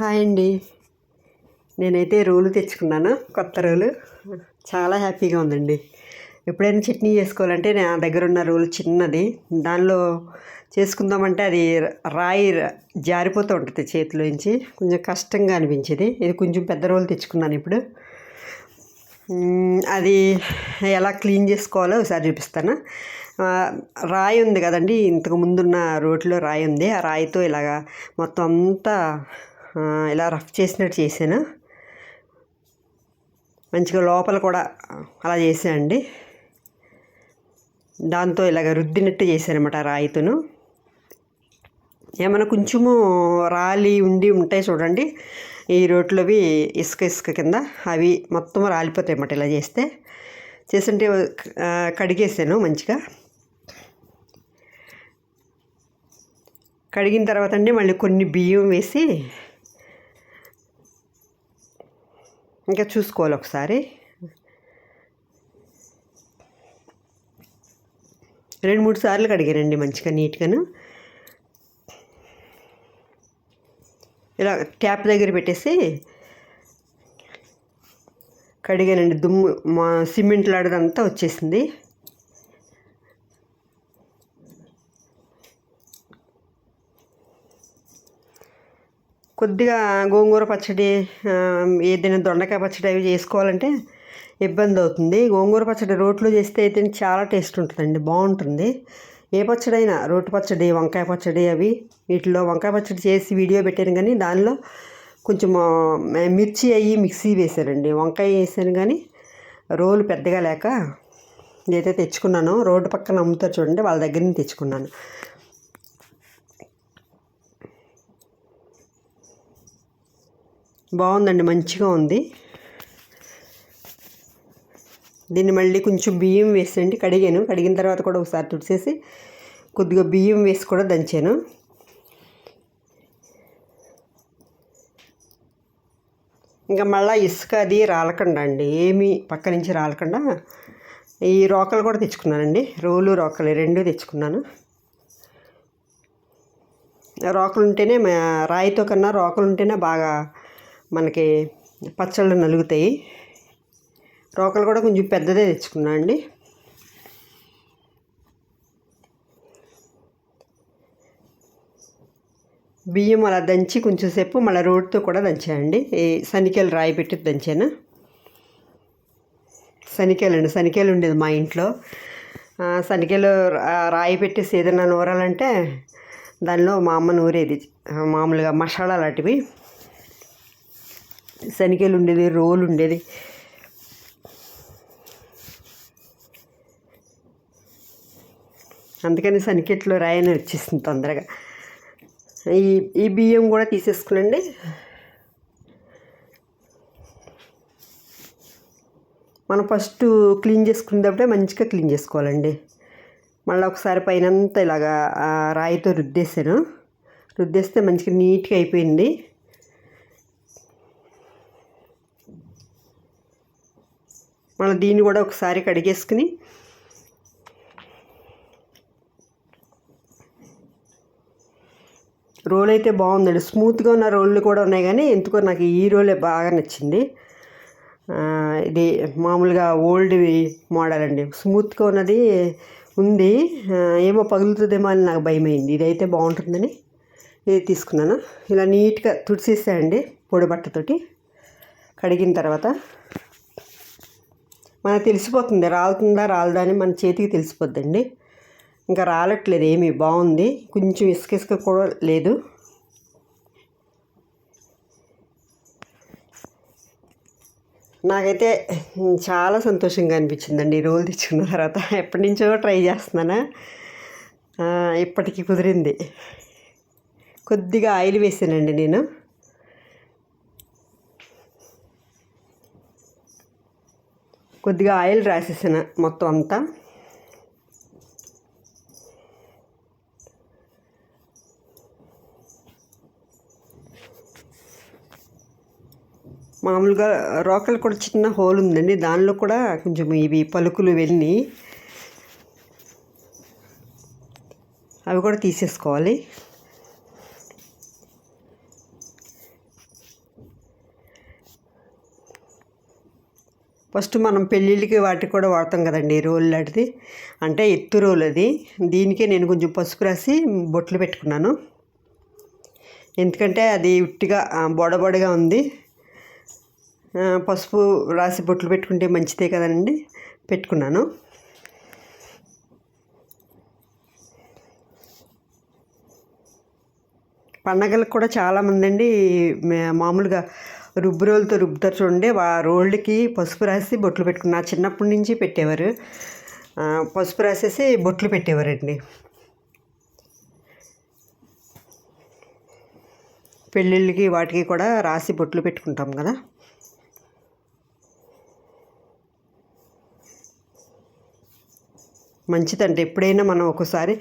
Hi అండి. నేనైతే రోలు తెచ్చుకున్నాను కొత్త రోలు. చాలా హ్యాపీగా ఉందండి. ఎప్పుడైనా చట్నీ చేసుకోవాలంటే నా దగ్గర ఉన్న రోలు చిన్నది. దానిలో చేసుకుందామంటే అది రాయి జారిపోతూ ఉంటుంది చేతిలోంచి కొంచెం కష్టంగా అనిపించేది. ఇది కొంచెం పెద్ద రోలు తెచ్చుకున్నాను ఇప్పుడు. అది ఎలా క్లీన్ చేసుకోవాలో ఒకసారి చూపిస్తాను. రాయి ఉంది కదండి. ఇంతకు ముందున్న రోడ్లో రాయి ఉంది. ఆ రాయితో ఇలాగా మొత్తం అంతా ఇలా రఫ్ చేసినట్టు చేశాను. మంచిగా లోపల కూడా అలా చేసానండి దాంతో ఇలాగ రుద్దినట్టు చేశానమాట రాయితోను. ఏమైనా కొంచెము రాలి ఉండి ఉంటాయి చూడండి. ఈ రోట్లోవి ఇసుక ఇసుక కింద అవి మొత్తం రాలిపోతాయి అన్నమాట ఇలా చేస్తే. చేస్తుంటే కడిగేసాను మంచిగా. కడిగిన తర్వాత అండి మళ్ళీ కొన్ని బియ్యం వేసి ఇంకా చూసుకోవాలి ఒకసారి. రెండు మూడు సార్లు కడిగారండి మంచిగా నీట్గాను. ఇలా ట్యాప్ దగ్గర పెట్టేసి కడిగానండి. దుమ్ము మా సిమెంట్ లాడదంతా వచ్చేసింది. కొద్దిగా గోంగూర పచ్చడి ఏదైనా దొండకాయ పచ్చడి అవి చేసుకోవాలంటే ఇబ్బంది అవుతుంది. గోంగూర పచ్చడి రోట్లో చేస్తే అయితే చాలా టేస్ట్ ఉంటుందండి బాగుంటుంది. ఏ పచ్చడి అయినా రోటి పచ్చడి వంకాయ పచ్చడి అవి వీటిలో వంకాయ పచ్చడి చేసి వీడియో పెట్టాను కానీ దానిలో కొంచెం మిర్చి అయ్యి మిక్సీ వేశారండి. వంకాయ వేసాను కానీ రోలు పెద్దగా లేక ఏదైతే తెచ్చుకున్నానో. రోడ్డు పక్కన అమ్ముతారు చూడండి వాళ్ళ దగ్గర నుంచి తెచ్చుకున్నాను. బాగుందండి మంచిగా ఉంది. దీన్ని మళ్ళీ కొంచెం బియ్యం వేసండి కడిగాను. కడిగిన తర్వాత కూడా ఒకసారి తుడిచేసి కొద్దిగా బియ్యం వేసి కూడా దంచాను. ఇంకా మళ్ళీ ఇసుక అది రాలకుండా అండి. ఏమీ పక్క నుంచి రాలకుండా. ఈ రోకలు కూడా తెచ్చుకున్నానండి. రోలు రోకలు రెండు తెచ్చుకున్నాను. రోకలు ఉంటేనే రాయితో కన్నా రోకలు ఉంటేనే బాగా మనకి పచ్చళ్ళు నలుగుతాయి. రోకలు కూడా కొంచెం పెద్దదే తెచ్చుకున్నా అండి. బియ్యం అలా దంచి కొంచెం సేపు మళ్ళీ రోడ్తో కూడా దంచేయండి. ఈ శనికాయలు రాయి పెట్టి దంచాను. శనికాయలు అండి శనికాయలు ఉండేది మా ఇంట్లో. ఆ, శనికాయలు రాయి పెట్టేసి ఏదైనా నూరాలంటే దానిలో మా అమ్మ నూరేది. మామూలుగా మసాలా లాంటివి. శనికేలు ఉండేది రోలు ఉండేది అందుకని శనికెట్లో రాయని వచ్చేసింది తొందరగా. ఈ ఈ బియ్యం కూడా తీసేసుకునండి. మనం ఫస్ట్ క్లీన్ చేసుకునేటప్పుడే మంచిగా క్లీన్ చేసుకోవాలండి. మళ్ళీ ఒకసారి పైనంతా ఇలాగా రాయితో రుద్దేశాను. రుద్దేస్తే మంచిగా నీట్గా అయిపోయింది. మళ్ళీ దీన్ని కూడా ఒకసారి కడిగేసుకుని రోల్ అయితే బాగుందండి. స్మూత్గా ఉన్న రోళ్ళు కూడా ఉన్నాయి కానీ ఎందుకో నాకు ఈ రోలే బాగా నచ్చింది. ఇది మామూలుగా ఓల్డ్ మోడల్ అండి. స్మూత్గా ఉన్నది ఉంది. ఏమో పగులుతుందేమో అని నాకు భయమైంది. ఇదైతే బాగుంటుందని ఇది తీసుకున్నాను. ఇలా నీట్గా తుడిచేసాయండి పొడి బట్టతోటి. కడిగిన తర్వాత మనకు తెలిసిపోతుంది రాలుతుందా రాలదా అని మన చేతికి తెలిసిపోద్దండి. ఇంకా రాలట్లేదు ఏమీ బాగుంది. కొంచెం ఇసుక ఇసుక కూడా లేదు. నాకైతే చాలా సంతోషంగా అనిపించిందండి ఈ రోల్ తెచ్చుకున్న తర్వాత. ఎప్పటి నుంచో ట్రై చేస్తున్నాను? ఇప్పటికీ ఇప్పటికి కుదిరింది. కొద్దిగా ఆయిల్ వేసానండి నేను. కొద్దిగా ఆయిల్ రాసేసిన మొత్తం అంతా. మామూలుగా రోకలు కూడా చిన్న హోల్ ఉందండి. దానిలో కూడా కొంచెం ఇవి పలుకులు వెళ్ళి అవి కూడా తీసేసుకోవాలి. ఫస్ట్ మనం పెళ్ళిళ్ళకి వాటికి కూడా వాడతాం కదండి రోల్ లాంటిది. అంటే ఎత్తు రోల్ అది. దీనికే నేను కొంచెం పసుపు రాసి బొట్లు పెట్టుకున్నాను. ఎందుకంటే అది ఉట్టిగా బొడబొడగా ఉంది. పసుపు రాసి బొట్లు పెట్టుకుంటే మంచిదే కదండి పెట్టుకున్నాను. పండగలకు కూడా చాలామంది అండి మామూలుగా రుబ్బు రోలుతో రుబ్బుతారు చూడండి ఆ రోళ్ళకి పసుపు రాసి బొట్లు పెట్టుకున్న చిన్నప్పటి నుంచి పెట్టేవారు. పసుపు రాసేసి బొట్లు పెట్టేవారండి. పెళ్ళిళ్ళకి వాటికి కూడా రాసి బొట్లు పెట్టుకుంటాం కదా. మంచిదంటే ఎప్పుడైనా మనం ఒకసారి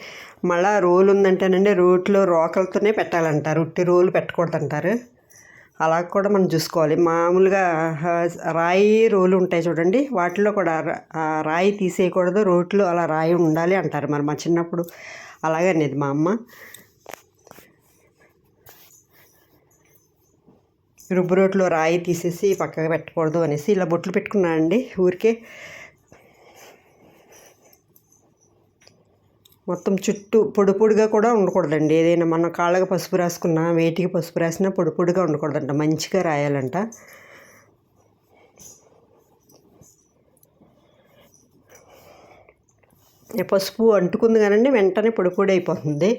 మళ్ళా రోలు ఉందంటేనండి రోట్లో రోకలతోనే పెట్టాలంటారు ఉట్టి రోలు పెట్టకూడదంటారు. అలా కూడా మనం చూసుకోవాలి. మామూలుగా రాయి రోలు ఉంటాయి చూడండి. వాటిలో కూడా రాయి తీసేయకూడదు. రోట్లో అలా రాయి ఉండాలి అంటారు మరి మా చిన్నప్పుడు. అలాగే అనేది మా అమ్మ. రుబ్బు రోట్లో రాయి తీసేసి పక్కగా పెట్టకూడదు అనేసి ఇలా బొట్లు పెట్టుకున్నానండి ఊరికే. మొత్తం చుట్టూ పొడి పొడిగా కూడా ఉండకూడదండి. ఏదైనా మన కాళ్ళకి పసుపు రాసుకున్నా వేటికి పసుపు రాసినా పొడి పొడిగా ఉండకూడదంట. మంచిగా రాయాలంట. పసుపు అంటుకుంది కానండి వెంటనే పొడి పొడి అయిపోతుంది.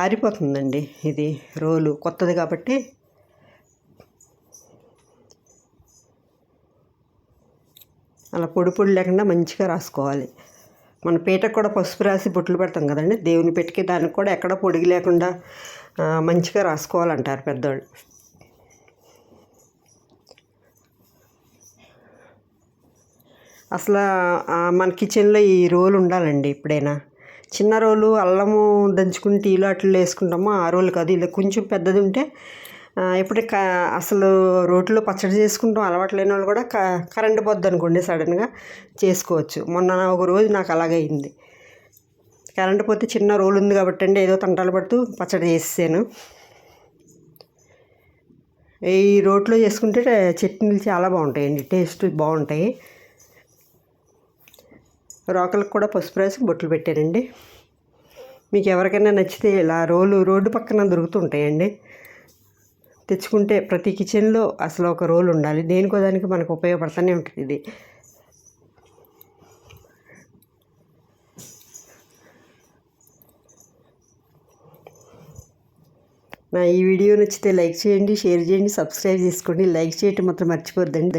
ఆరిపోతుందండి ఇది రోలు. కొత్తది కాబట్టి అలా పొడి పొడి లేకుండా మంచిగా రాసుకోవాలి. మన పీటకు కూడా పసుపు రాసి బొట్లు పెడతాం కదండి. దేవుని పెట్టుకి దానికి కూడా ఎక్కడ పొడిగి లేకుండా మంచిగా రాసుకోవాలంటారు పెద్దవాళ్ళు అసలు మన కిచెన్లో ఈ రోలు ఉండాలండి ఎప్పుడైనా. చిన్న రోలు అల్లము దంచుకుని టీలో అట్లు వేసుకుంటామో ఆ రోలు కాదు. ఇలా కొంచెం పెద్దది ఉంటే ఇప్పుడు క అసలు రోట్లో పచ్చడి చేసుకుంటాం అలవాటు లేని వాళ్ళు కూడా క కరెంటు పోద్ది అనుకోండి సడన్గా చేసుకోవచ్చు. మొన్న ఒక రోజు నాకు అలాగైంది కరెంటు పోతే చిన్న రోలు ఉంది కాబట్టి అండి ఏదో తంటాలు పడుతూ పచ్చడి చేసాను ఈ రోట్లో చేసుకుంటే చట్నీలు చాలా బాగుంటాయండి టేస్ట్ బాగుంటాయి. రోకలకు కూడా పసుపు రాసి బొట్లు పెట్టానండి. మీకు ఎవరికైనా నచ్చితే ఇలా రోలు రోడ్డు పక్కన దొరుకుతుంటాయండి తెచ్చుకుంటే ప్రతి కిచెన్లో అసలు ఒక రోల్ ఉండాలి. దేనికో దానికి మనకు ఉపయోగపడుతూనే ఉంటుంది ఇది. నా ఈ వీడియో నచ్చితే లైక్ చేయండి షేర్ చేయండి సబ్స్క్రైబ్ చేసుకోండి. లైక్ చేయటం మాత్రం మర్చిపోద్దండి.